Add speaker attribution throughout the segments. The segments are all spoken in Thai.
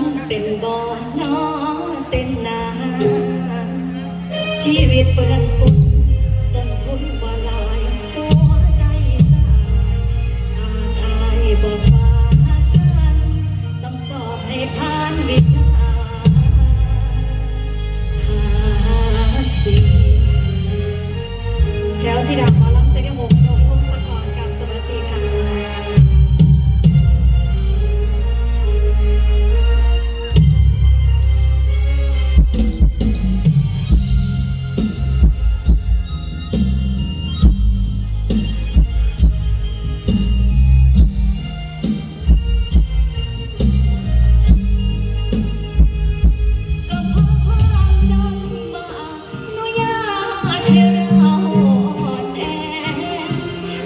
Speaker 1: ำเป็นบ่อน้อเต้
Speaker 2: นนาชีวิตเปิ้นปุ๊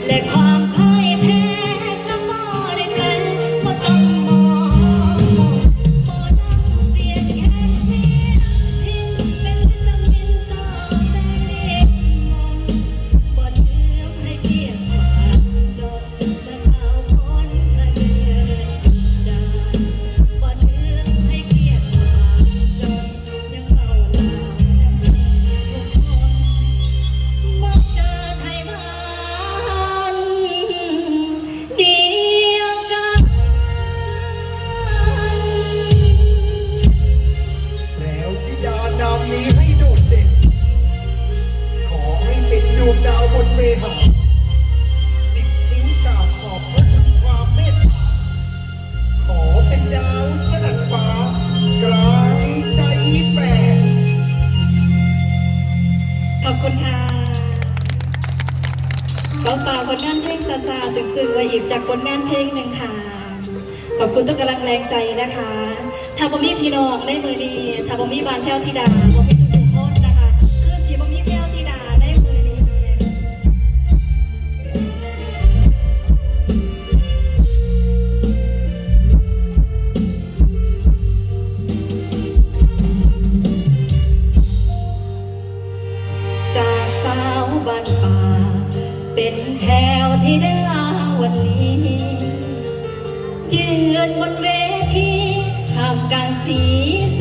Speaker 2: และความ คุณค่ะเขาต่อผลงานเพลงซาซาจึกซึ่งวาหยิบ
Speaker 1: จาก
Speaker 2: ผลงานเพลงหนึ่งค่ะ ขอบคุณทุกกำลังแรงใจนะคะทาบมี่พี่น้องได้มือดี ถ้าบมี่บานแพ้วธิดาบมี นบนเวทีทำการสีแส